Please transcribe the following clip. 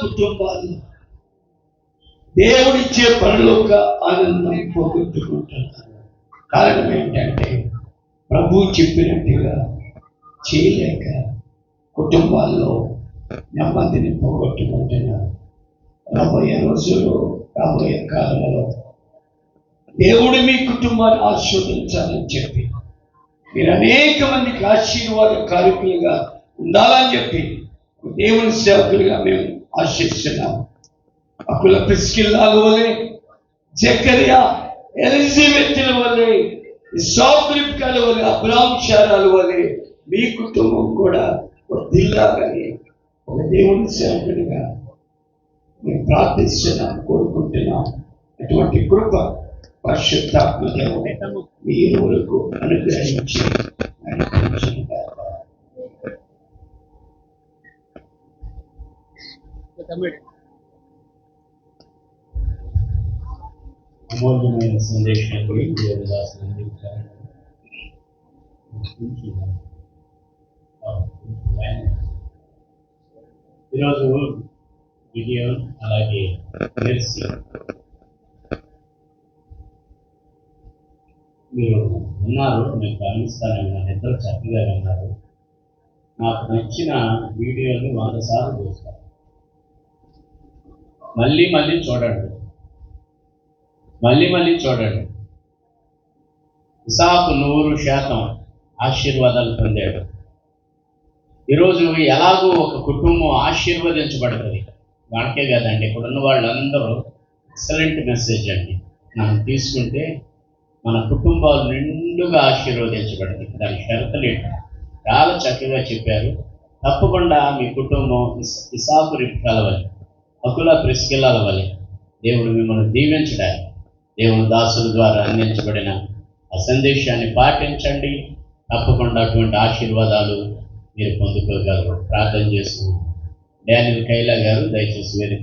కుటుంబాలు. దేవుడిచ్చే పరలోక ఆనందం పోగొట్టుకుంటున్నారు కారణం ఏంటంటే ప్రభు చెప్పినట్టుగా చేయలేక కుటుంబాల్లో నెమ్మదిని పోగొట్టుకుంటున్నారు. రాబోయే రోజులు రాబోయే కాలంలో దేవుడు మీ కుటుంబాన్ని ఆశీర్వదించాలని చెప్పి మీరు అనేక మందికి ఆశీర్వాద కారకులుగా ఉండాలని చెప్పి దేవుని సేవకులుగా మేము ఆశిస్తున్నాం అప్పుల ప్రిస్కిల్లాల వలె జకరియా ఎలిజబెత్ల వలె సౌకర్యకాల వలె అబ్రాంశారాల వలె మీ కుటుంబం కూడా ఒక వర్ధిల్లాలని ఒక దేవుని సేవకుడిగా మేము ప్రార్థిస్తున్నాం కోరుకుంటున్నాం అటువంటి కృప పరిశుద్ధాత్మ దేవుడు మీరు వరకు అనుగ్రహించి అమూల్యమైన సందేశాన్ని దేవదాసు అందించారు ఈరోజు విజయం అలాగే మీరు ఉన్నారు నేను గమనిస్తాను విన్నాను ఇద్దరు చక్కగా ఉన్నారు. నాకు నచ్చిన వీడియోని వంద సార్లు చూస్తాను మళ్ళీ మళ్ళీ చూడండి. మళ్ళీ మళ్ళీ చూడండి. ఇసాకు నూరు శాతం ఆశీర్వాదాలు పొందాడు. ఈరోజు ఎలాగో ఒక కుటుంబం ఆశీర్వదించబడుతుంది. వాళ్ళకే కదండి ఇక్కడ ఉన్న వాళ్ళందరూ ఎక్సలెంట్ మెసేజ్ అండి. మనం తీసుకుంటే మన కుటుంబాలు నిండుగా ఆశీర్వదించబడింది దాని షరతులు చాలా చక్కగా చెప్పారు. తప్పకుండా మీ కుటుంబం ఇసాకు రిప్ కలవాలి అకుల ప్రిస్కిల్లాల వలె దేవుడు మిమ్మల్ని దీవించడానికి దేవుని దాసుల ద్వారా అందించబడిన ఆ సందేశాన్ని పాటించండి. తప్పకుండా అటువంటి ఆశీర్వాదాలు మీరు పొందుకోగలరు. ప్రార్థన చేస్తున్నాం డానిల్ కైలా గారు దయచేసి వేదిక